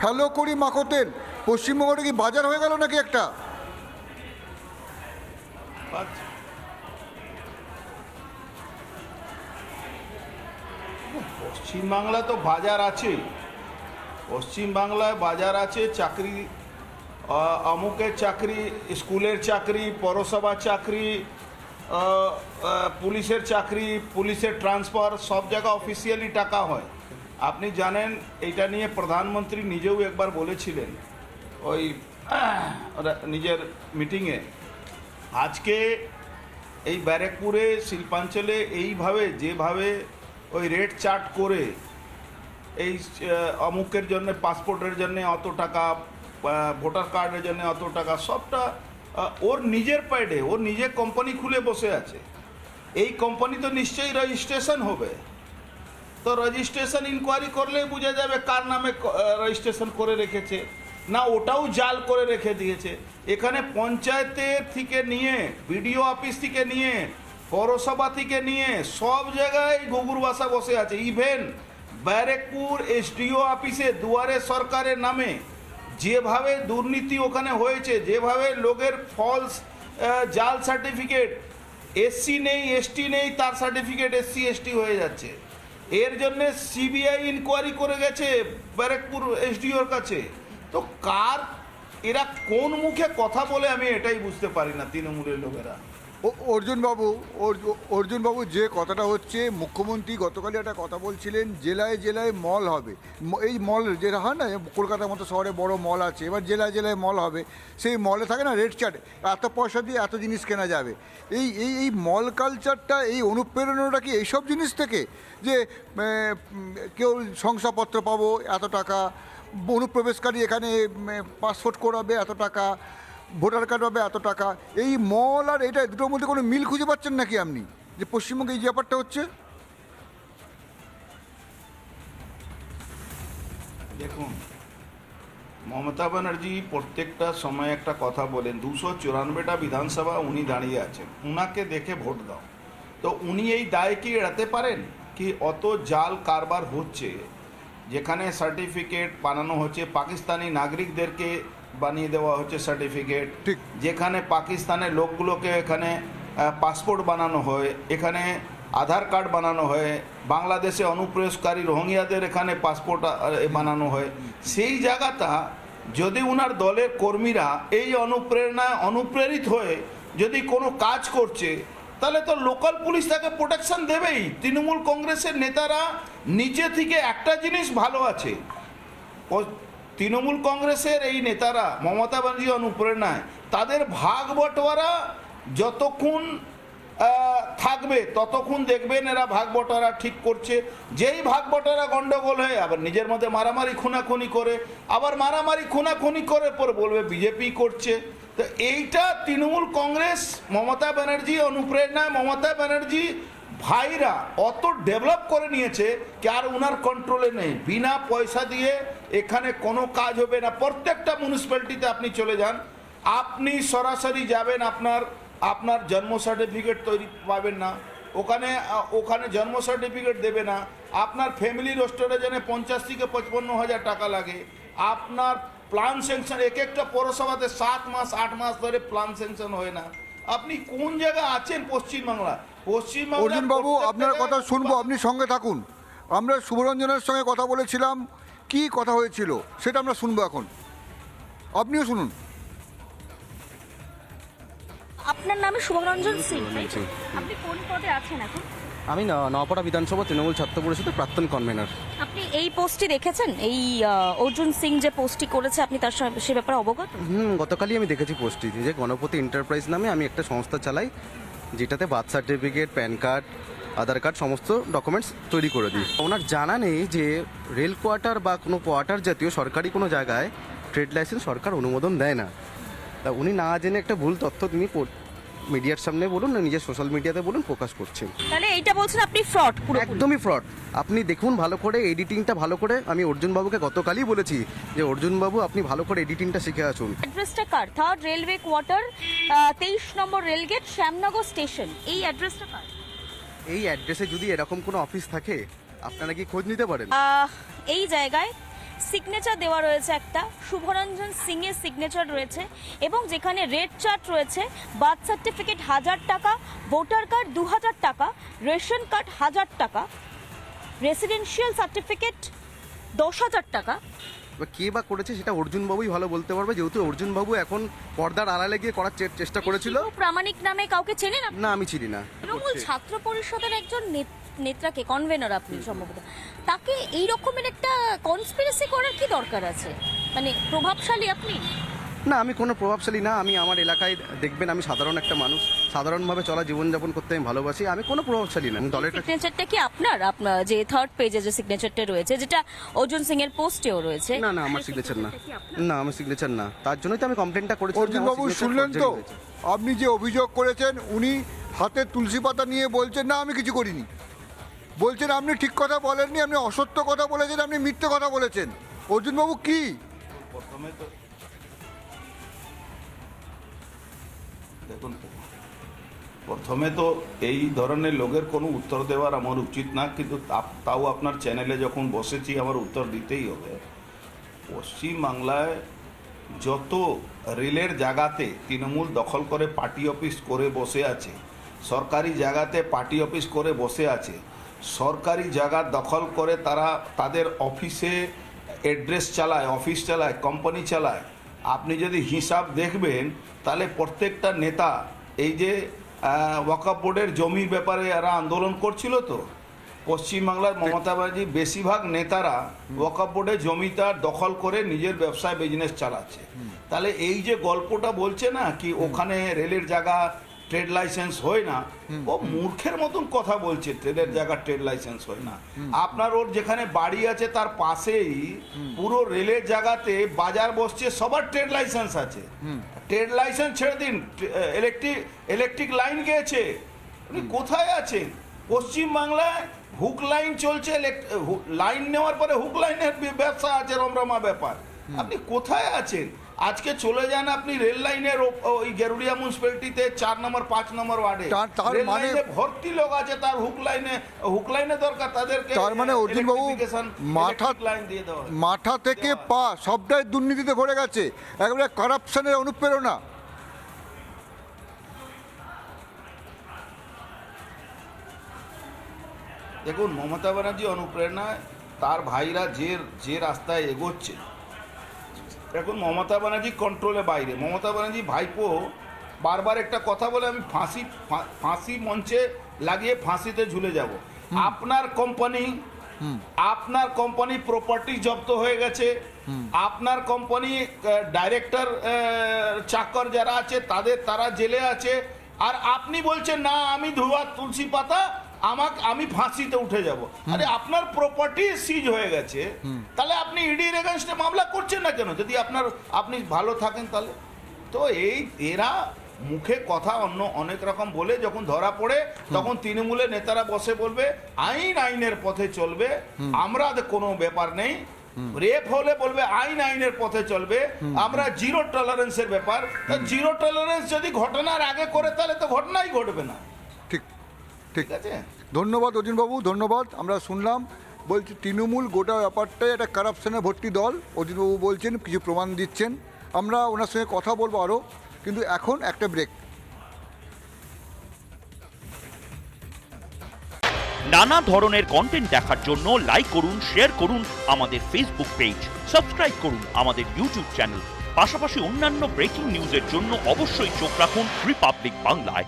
ফেলো করি মাখতেন পশ্চিমবঙ্গটা কি বাজার হয়ে গেল নাকি একটা? আচ্ছা। পশ্চিমবাংলা তো বাজার আছে। পশ্চিমবাংলায় বাজার আছে, চাকরি অমুকের চাকরি, স্কুলের চাকরি, পৌরসভার চাকরি পুলিশের চাকরি, পুলিশের ট্রান্সফার, সব জায়গা অফিসিয়ালি টাকা হয়। আপনি জানেন, এটা নিয়ে প্রধানমন্ত্রী নিজেও একবার বলেছিলেন, ওই নিজের মিটিংয়ে। আজকে এই ব্যারেকপুরে, শিল্পাঞ্চলে এইভাবে, যেভাবে ওই রেট চার্ট করে এই অমুকের জন্য পাসপোর্টের জন্য অত টাকা ভোটার কার্ডের জন্য অত টাকা, সবটা ওর নিজের প্যাডে ওর নিজের কোম্পানি খুলে বসে আছে। এই কোম্পানি তো নিশ্চয়ই রেজিস্ট্রেশন হবে। তো রেজিস্ট্রেশন ইনকোয়ারি করলেই বোঝা যাবে কার নামে রেজিস্ট্রেশন করে রেখেছে। না, ওটাও জাল করে রেখে দিয়েছে। এখানে পঞ্চায়েতের থেকে নিয়ে, বিডিও অফিস থেকে নিয়ে, পৌরসভা থেকে নিয়ে, সব জায়গায় গুগুর বাসা বসে আছে। ইভেন ব্যারেকপুর এসডিও অফিসে, দুয়ারে সরকারের নামে যেভাবে দুর্নীতি ওখানে হয়েছে, যেভাবে লোকের ফলস জাল সার্টিফিকেট এসসি নেই, এসটি নেই, তার সার্টিফিকেট এসসি, এসটি হয়ে যাচ্ছে। এর জন্য সিবিআই ইনকোয়ারি করে গেছে ব্যারেকপুর এসডিওর কাছে। তো কার, এরা কোন মুখে কথা বলে আমি এটাই বুঝতে পারি না তৃণমূলের লোকেরা। অর্জুনবাবু, অর্জু- অর্জুনবাবু, যে কথাটা হচ্ছে, মুখ্যমন্ত্রী গতকালই একটা কথা বলছিলেন, জেলায় জেলায় মল হবে। এই মল যেটা হয় না কলকাতার মতো শহরে বড় মল আছে, এবার জেলায় জেলায় মল হবে, সেই মলে থাকে না রেড চার্ট, এত পয়সা দিয়ে এত জিনিস কেনা যাবে। এই এই এই মল কালচারটা, এই অনুপ্রেরণাটা কি এইসব জিনিস থেকে? যে কেউ শংসাপত্র পাবো এত টাকা, অনুপ্রবেশকারী এখানে পাসপোর্ট করাবে এত টাকা ভোটার কার্ড হবে এত টাকা। এই মল আর এটা দুটোর মধ্যে কোনো মিল খুঁজে পাচ্ছেন নাকি আপনি? যে পশ্চিমবঙ্গে এই ব্যাপারটা হচ্ছে? দেখুন, মমতা ব্যানার্জি প্রত্যেকটা সময় একটা কথা বলেন, দুশো চুরানব্বইটা বিধানসভা উনি দাঁড়িয়ে আছেন, উনাকে দেখে ভোট দাও। তো উনি এই দায় কি এড়াতে পারেন? কি অত জাল কারবার হচ্ছে, যেখানে সার্টিফিকেট বানানো হচ্ছে পাকিস্তানি নাগরিকদেরকে বানিয়ে দেওয়া হচ্ছে সার্টিফিকেট ঠিক। যেখানে পাকিস্তানের লোকগুলোকে এখানে পাসপোর্ট বানানো হয় এখানে আধার কার্ড বানানো হয় বাংলাদেশে অনুপ্রবেশকারী রোহিঙ্গিয়াদের এখানে পাসপোর্ট বানানো হয়। সেই জায়গাটা যদি উনার দলের কর্মীরা এই অনুপ্রেরণায় অনুপ্রেরিত হয়ে যদি কোনো কাজ করছে তাহলে তো লোকাল পুলিশ তাকে প্রোটেকশন দেবেই। তৃণমূল কংগ্রেসের নেতারা নিচে থেকে একটা জিনিস ভালো আছে। তৃণমূল কংগ্রেসের এই নেতারা, মমতা ব্যানার্জি অনুপ্রেরণায়, তাদের ভাগ বটোয়ারা যতক্ষণ থাকবে, ততক্ষণ দেখবেন এরা ভাগ বটোয়ারা ঠিক করছে। যেই ভাগ বটোয়ারা গন্ডগোল হয়ে আবার নিজের মধ্যে মারামারি, খুনাখুনি করে, আবার মারামারি, খুনাখুনি করে পরে বলবে বিজেপি করছে। তো এইটা তৃণমূল কংগ্রেস, মমতা ব্যানার্জি অনুপ্রেরণায়, মমতা ব্যানার্জি ভাইরা অত ডেভেলপ করে নিয়েছে কি আর ওনার কন্ট্রোলে নেই। বিনা পয়সা দিয়ে এখানে কোনো কাজ হবে না। প্রত্যেকটা মিউনিসিপ্যালিটিতে আপনি চলে যান। আপনি সরাসরি যাবেন, আপনার আপনার জন্ম সার্টিফিকেট তৈরি পাবেন না। ওখানে ওখানে জন্ম সার্টিফিকেট দেবে না। আপনার ফ্যামিলি রোস্টারের জন্য পঞ্চাশ থেকে পঁচপন্ন হাজার টাকা লাগে। আপনার প্ল্যান স্যাংশন এক একটা পৌরসভাতে সাত মাস, আট মাস ধরে প্ল্যান স্যাংশন হয় না। আপনি কোন জায়গায় আছেন পশ্চিমবাংলা পশ্চিমবাংলা অর্জুন বাবু আপনার কথা শুনব আপনি সঙ্গে থাকুন। আমরা শুভরঞ্জনের সঙ্গে কথা বলেছিলাম কি কথা হয়েছিল সেটা আমরা শুনব এখন। আপনিও শুনুন। আপনার নামে শুভরঞ্জন সিং। আপনি কোন পদে আছেন এখন? আমি ন- নওপাড়া বিধানসভা তৃণমূল ছাত্র পরিষদের প্রাক্তন কনভেনার আপনি এই পোস্টটি দেখেছেন? এই অর্জুন সিং যে পোস্টটি করেছে আপনি তার সে ব্যাপারে অবগত? হুম গতকালই আমি দেখেছি পোস্টটি যে গণপতি এন্টারপ্রাইজ নামে আমি একটা সংস্থা চালাই যেটাতে birth certificate PAN card Aadhaar card সমস্ত ডকুমেন্টস তৈরি করে দিই। ওনার জানা নেই যে রেল কোয়ার্টার বা কোনো কোয়ার্টার জাতীয় সরকারি কোনো জায়গায় ট্রেড লাইসেন্স সরকার অনুমোদন দেয় না। তা উনি না জেনে একটা ভুল তথ্য তিনি মিডিয়ার সামনে বলুন না নিজের সোশ্যাল মিডিয়াতে বলুন প্রকাশ করছেন তাহলে এইটা বলছেন আপনি ফ্রড পুরো একদমই ফ্রড আপনি দেখুন ভালো করে এডিটিংটা ভালো করে। আমি অর্জুনবাবুকে গতকালই বলেছি যে অর্জুন বাবু আপনি ভালো করে এডিটিংটা শিখে আসুন। অ্যাড্রেসটা কার? থার্ড রেলওয়ে কোয়ার্টার তেইশ নম্বর রেলগেট শ্যামনগর স্টেশন এই অ্যাড্রেসটা কার? এই অ্যাড্রেসে যদি এরকম কোনো অফিস থাকে আপনারা কি খোঁজ নিতে পারেন? এই জায়গায় সিগনেচার দেওয়া রয়েছে একটা। শুভরঞ্জন সিং এর সিগনেচার রয়েছে এবং যেখানে রেড চার্ট রয়েছে বার্থ সার্টিফিকেট হাজার টাকা ভোটার কার্ড দু হাজার টাকা রেশন কার্ড হাজার টাকা রেসিডেন্সিয়াল সার্টিফিকেট দশ হাজার টাকা। কে বা করেছে সেটা অর্জুন বাবুই ভালো বলতে পারবে যেহেতু অর্জুন বাবু এখন পর্দার আড়ালে গিয়ে করার চেষ্টা করেছিল। প্রামাণিক নামে কাউকে চেনেন আপনি না আমি চিনি না। তৃণমূল ছাত্র পরিষদের একজন নেত- নেতাকে কনভেনর আপনি সম্ভবত। তাকে এই রকমের একটা কনস্পিরেসি করার কি দরকার আছে? মানে প্রভাবশালী আপনি? না আমি কোনো প্রভাবশালী না আমি আমার এলাকায় দেখবেন আমি সাধারণ একটা মানুষ। সাধারণভাবে চলা জীবনযাপন করতে আমি ভালোবাসি আমি কোনো প্রভাবশালী না দলের সিগনেচারটা কি আপনার? আপনার যে থার্ড পেজে যে সিগনেচারটা রয়েছে যেটা অর্জুন সিং এর পোস্টেও রয়েছে। না না আমার সিগনেচার না। না আমার সিগনেচার না। তার জন্যই তো আমি কমপ্লেনটা করেছি অর্জুন বাবু শুনলেন তো? আপনি যে অভিযোগ করেছেন উনি হাতে তুলসী পাতা নিয়ে বলছেন না আমি কিছু করিনি। বলছেন, আপনি ঠিক কথা বলেননি, আপনি অসত্য কথা বলেছেন, আপনি মিথ্যে কথা বলেছেন। অর্জুন বাবু কি? প্রথমে তো দেখুন প্রথমে তো এই ধরনের লোকের কোনো উত্তর দেওয়ার আমার উচিত না, কিন্তু তাও আপনার চ্যানেলে যখন বসেছি, আমার উত্তর দিতেই হবে। পশ্চিমবাংলায় যত রেলের জায়গাতে তৃণমূল দখল করে পার্টি অফিস করে বসে আছে, সরকারি জায়গাতে পার্টি অফিস করে বসে আছে সরকারি জায়গা দখল করে তারা তাদের অফিসে অ্যাড্রেস চালায়, অফিস চালায় কোম্পানি চালায়। আপনি যদি হিসাব দেখবেন, তাহলে প্রত্যেকটা নেতা এই যে ওয়াকাপ বোর্ডের জমির ব্যাপারে এরা আন্দোলন করছিল তো। পশ্চিমবাংলার মমতা ব্যানার্জি বেশিরভাগ নেতারা ওয়াকাপ বোর্ডে জমিটা দখল করে নিজের ব্যবসায় বিজনেস চালাচ্ছে। তাহলে এই যে গল্পটা বলছে না, কি ওখানে রেলের জায়গা ট্রেড লাইসেন্স হয় না ও মূর্খের মতন কথা বলছে ট্রেনের জায়গা ট্রেড লাইসেন্স হয় না। আপনার ওর যেখানে বাড়ি আছে তার পাশেই পুরো রেলের জায়গাতে বাজার বসছে সবার ট্রেড লাইসেন্স আছে। ট্রেড লাইসেন্স ছেড়ে দিন ইলেকট্রিক ইলেকট্রিক লাইন গিয়েছে। কোথায় আছেন? পশ্চিমবাংলায় হুক লাইন চলছে লাইন নেওয়ার পরে হুক লাইনের ব্যবসা আছে রমরমা ব্যাপার। আপনি কোথায় আছেন? আজকে চলে যান আপনি রেল লাইনের ওই গেরুড়িয়া মিউনিসিপ্যালিটিতে চার নম্বর পাঁচ নম্বর ওয়ার্ডে। তার- মানে- ভর্তি লোক আছে তার হুক লাইনে হুক লাইনে দরকার তাদেরকে তার মানে অর্জুন বাবু মাথা লাইন দিয়ে দেওয়া মাথা থেকে পা সবটাই দুর্নীতিতে ভরে গেছে। একেবারে কারাপশনের অনুপ্রেরণা। দেখুন মমতা ব্যানার্জি অনুপ্রেরণায় তার ভাইরা যে যে রাস্তায় এগোচ্ছে এখন মমতা ব্যানার্জি কন্ট্রোলে বাইরে। মমতা ব্যানার্জি ভাইপো বারবার একটা কথা বলে আমি ফাঁসি ফাঁসি মঞ্চে লাগিয়ে ফাঁসিতে ঝুলে যাব। আপনার কোম্পানি আপনার কোম্পানি প্রপার্টি জব্দ হয়ে গেছে। আপনার কোম্পানি ডাইরেক্টর চাকর যারা আছে তাদের তারা জেলে আছে। আর আপনি বলছেন না আমি ধোয়া তুলসী পাতা আমাকে আমি ফাঁসিতে উঠে যাব। আরে আপনার প্রপার্টি সিজ হয়ে গেছে। তাহলে আপনি ইডির এগেনস্টে মামলা করছেন না কেন? যদি আপনার আপনি ভালো থাকেন তাহলে। তো এই এরা মুখে কথা অন্য অনেক রকম বলে যখন ধরা পড়ে তখন তৃণমূলের নেতারা বসে বলবে আইন আইনের পথে চলবে আমরা কোনো ব্যাপার নেই। রেপ হলে বলবে আইন আইনের পথে চলবে আমরা জিরো টলারেন্সের ব্যাপার। জিরো টলারেন্স যদি ঘটনার আগে করে তাহলে তো ঘটনাই ঘটবে না। ঠিক। আছে? ধন্যবাদ অর্জুনবাবু ধন্যবাদ। আমরা শুনলাম বলছি তৃণমূল গোটা ব্যাপারটাই একটা কারাপশনে ভর্তি দল। অর্জুনবাবু বলছেন কিছু প্রমাণ দিচ্ছেন। আমরা ওনার সঙ্গে কথা বলব আরও কিন্তু এখন একটা ব্রেক নানা ধরনের কন্টেন্ট দেখার জন্য লাইক করুন শেয়ার করুন আমাদের ফেসবুক পেজ সাবস্ক্রাইব করুন আমাদের ইউটিউব চ্যানেল পাশাপাশি অন্যান্য ব্রেকিং নিউজের জন্য অবশ্যই চোখ রাখুন রিপাবলিক বাংলায়